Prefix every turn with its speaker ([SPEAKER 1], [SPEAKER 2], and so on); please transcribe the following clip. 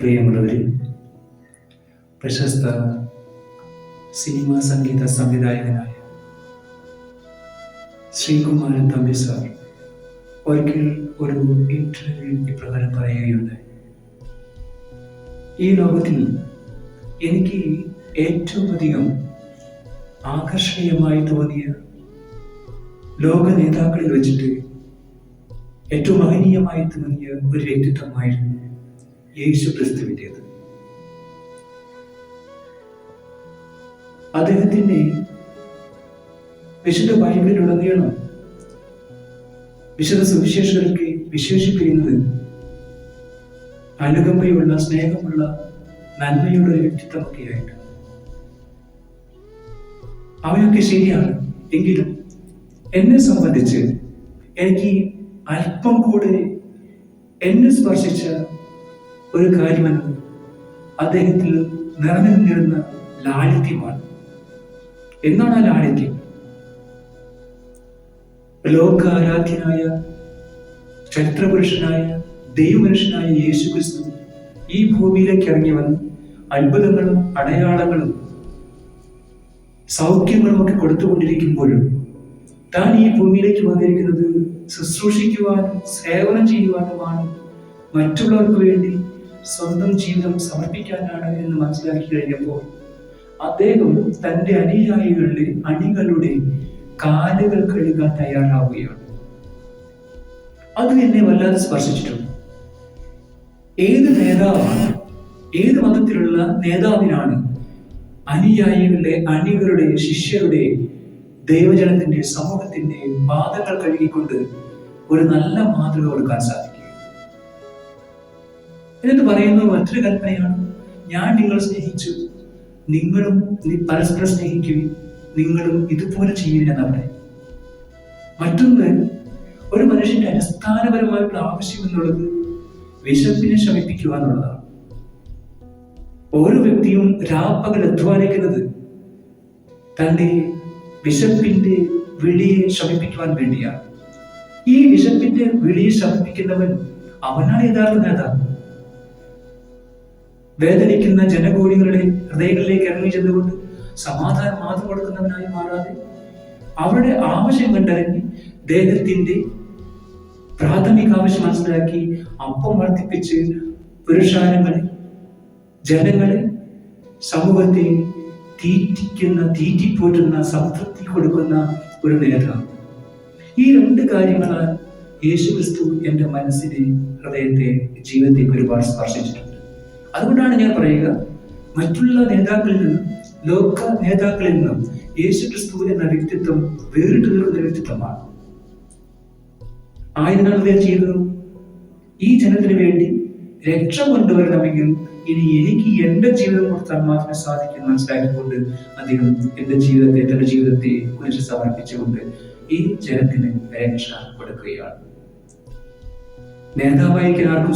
[SPEAKER 1] പ്രിയമുള്ളവരെ പ്രശസ്ത സിനിമാ സംഗീത സംവിധായകനായ ശ്രീകുമാരൻ തമ്പി സാർ ഒരിക്കൽ ഒരു ഇന്റർവ്യൂവിൽ ഇപ്രകാരം പറയുകയുണ്ടായി. ഈ ലോകത്തിൽ എനിക്ക് ഏറ്റവും അധികം ആകർഷണീയമായി തോന്നിയ ലോക നേതാക്കളിൽ വെച്ചിട്ട് ഏറ്റവും മഹനീയമായി തോന്നിയ ഒരു വ്യക്തിത്വമായിരുന്നു യേശു ക്രിസ്തുവിന്റെത് അദ്ദേഹത്തിന്റെ വിശുദ്ധ ബൈബിളിലുടനീളം വിശുദ്ധ സുവിശേഷകർക്ക് വിശേഷിപ്പിക്കുന്നത് അനുകമ്പയുള്ള സ്നേഹമുള്ള നന്മയുള്ള ഒരു വ്യക്തിത്വമൊക്കെയായിട്ട് അവയൊക്കെ ശരിയാണ്. എങ്കിലും എന്നെ സംബന്ധിച്ച് എനിക്ക് അല്പം കൂടെ എന്നെ സ്പർശിച്ച ഒരു കാര്യമെന്നത് അദ്ദേഹത്തിൽ നിറഞ്ഞു നിന്നിരുന്ന ലാളിത്യമാണ്. എന്താണ് ആ ലാളിത്യം? ലോകാരാധ്യനായ ചരിത്രപുരുഷനായ ദൈവമനുഷ്യനായ യേശു ക്രിസ്തു ഈ ഭൂമിയിലേക്ക് ഇറങ്ങി വന്ന് അത്ഭുതങ്ങളും അടയാളങ്ങളും സൗഖ്യങ്ങളും ഒക്കെ കൊടുത്തുകൊണ്ടിരിക്കുമ്പോഴും താൻ ഈ ഭൂമിയിലേക്ക് വന്നിരിക്കുന്നത് ശുശ്രൂഷിക്കുവാനും സേവനം ചെയ്യുവാനുമാണ് മറ്റുള്ളവർക്ക് വേണ്ടി സ്വന്തം ജീവിതം സമർപ്പിക്കാനാണ് എന്ന് മനസ്സിലാക്കി കഴിഞ്ഞപ്പോൾ അദ്ദേഹം തന്റെ അനുയായികളുടെ അണികളുടെ കാലുകൾ കഴുകാൻ തയ്യാറാവുകയാണ്. അത് എന്നെ വല്ലാതെ സ്പർശിച്ചിട്ടുണ്ട് ഏത് നേതാവാണ് ഏത് മതത്തിലുള്ള നേതാവിനാണ് അനുയായികളുടെ അണികളുടെ ശിഷ്യരുടെ ദൈവജനത്തിന്റെ സമൂഹത്തിന്റെ പാദങ്ങൾ കഴുകിക്കൊണ്ട് ഒരു നല്ല മാതൃക കൊടുക്കാൻ സാധിക്കും? എന്നിട്ട് പറയുന്നത് മറ്റൊരു കൽപ്പനയാണ്. ഞാൻ നിങ്ങളെ സ്നേഹിച്ചു. നിങ്ങളും പരസ്പരം സ്നേഹിക്കുകയും നിങ്ങളും ഇതുപോലെ ചെയ്യുവിനെന്നവിടെ മറ്റൊന്ന് ഒരു മനുഷ്യന്റെ അടിസ്ഥാനപരമായിട്ടുള്ള ആവശ്യം എന്നുള്ളത് വിശപ്പിനെ ശമിപ്പിക്കുക എന്നുള്ളതാണ്. ഓരോ വ്യക്തിയും രാപ്പകൽ അധ്വാനിക്കുന്നത് തന്റെ വിശപ്പിന്റെ വിളിയെ ശമിപ്പിക്കുവാൻ വേണ്ടിയാണ്. ഈ വിശപ്പിന്റെ വിളിയെ ശമിപ്പിക്കുന്നവൻ അവനാണ് യഥാർത്ഥ നേതാവ്. വേദനിക്കുന്ന ജനകോടികളുടെ ഹൃദയങ്ങളിലേക്ക് ഇറങ്ങി ചെന്നുകൊണ്ട് സമാധാനം മാത്രം കൊടുക്കുന്നവനായി മാറാതെ അവരുടെ ആവശ്യം കണ്ടറിഞ്ഞ് ദേഹത്തിന്റെ പ്രാഥമിക ആവശ്യം മനസ്സിലാക്കി അപ്പം വർദ്ധിപ്പിച്ച് പുരുഷാരങ്ങളെ ജനങ്ങളെ സമൂഹത്തെ തീറ്റിക്കുന്ന തീറ്റിപ്പോറ്റുന്ന സംതൃപ്തി കൊടുക്കുന്ന ഒരു നേതാവ്. ഈ രണ്ട് കാര്യങ്ങളാൽ യേശുക്രിസ്തു എന്റെ മനസ്സിനെ ഹൃദയത്തെ ജീവിതത്തെ ഒരുപാട് സ്പർശിച്ചിട്ടുണ്ട്. അതുകൊണ്ടാണ് ഞാൻ പറയുക മറ്റുള്ള നേതാക്കളിൽ നിന്നും ലോക നേതാക്കളിൽ നിന്നും യേശു ക്രിസ്തു എന്ന വ്യക്തിത്വം വേറിട്ട് നിൽക്കുന്ന വ്യക്തിത്വമാണ്. ആയതിനാൽ അദ്ദേഹം ചെയ്തു ഈ ജനത്തിന് വേണ്ടി രക്ഷ കൊണ്ടുവരണമെങ്കിൽ ഇനി എനിക്ക് എന്റെ ജീവിതം കൊടുത്താൽ മാത്രമേ സാധിക്കും മനസ്സിലാക്കിക്കൊണ്ട് അദ്ദേഹം എന്റെ ജീവിതത്തെ തന്റെ ജീവിതത്തെ കുറിച്ച് സമർപ്പിച്ചുകൊണ്ട് ഈ ജനത്തിന് രക്ഷ കൊടുക്കുകയാണ്. നേതാവായിരിക്കാൻ ആർക്കും